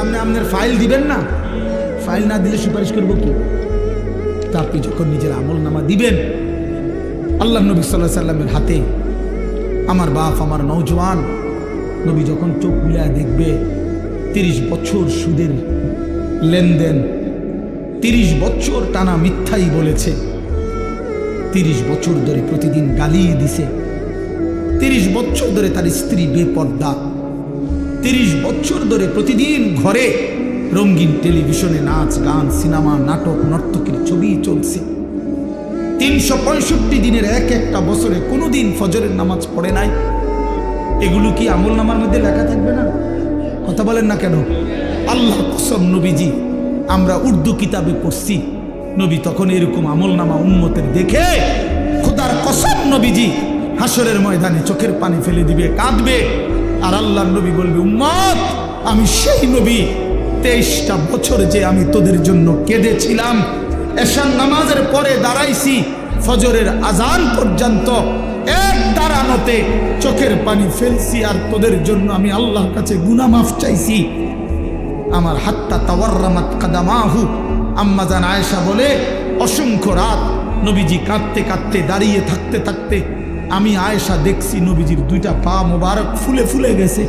আপনি আপনার ফাইল দিবেন না? ফাইল না দিলে সুপারিশ করব কি? তা আপনি যখন নিজের আমল নামা দিবেন, আল্লাহ নবী সাল্লাহ সাল্লামের হাতে, আমার বাপ, আমার নৌজওয়ান নবী যখন চোখ বুলিয়া দেখবে, তিরিশ বছর সুদের লেনদেন, তিরিশ বছর টানা মিথ্যাই বলেছে, তিরিশ বছর ধরে প্রতিদিন গালিয়ে দিছে, তিরিশ বছর ধরে তার স্ত্রী বেপর্দা। তিরিশ বছর ধরে প্রতিদিন ঘরে রঙিন টেলিভিশনে নাচ, গান, সিনেমা, নাটক, নর্তকীর ছবি চলছে। তিনশো পঁয়ষট্টি দিনের এক একটা বছরে কোনোদিন ফজরের নামাজ পড়ে নাই। এগুলো কি আমল নামার মধ্যে লেখা থাকবে না? কথা বলেন না কেন? আল্লাহ কসম নবীজি, আমরা উর্দু কিতাবে পড়ছি। নবী তখন এরকম আমল নামা উন্মতের দেখে খোদার কসম নবীজি হাসরের ময়দানে চোখের পানি ফেলে দিবে, কাঁদবে। আর আল্লাহ নবী বলবে, উম্মত, আমি সেই নবী। তেইশটা বছর যে আমি তোদের জন্য কেঁদেছিলাম এশান নামাজের পরে দাঁড়াইছি, ফজরের আজান পর্যন্ত এক দাঁড়ানোতে চোখের পানি ফেলছি আর তোদের জন্য আমি আল্লাহর কাছে গুনা মাফ চাইছি। আমার হাত্তা তাওয়ার্রামাত কাদামাহু। আম্মাজান আয়েশা বলে, অসংখ্য রাত নবীজি কাঁদতে কাঁদতে দাঁড়িয়ে থাকতে থাকতে আমি আয়েশা দেখছি নবীজির দুইটা পা মোবারক ফুলে ফুলে গেছে।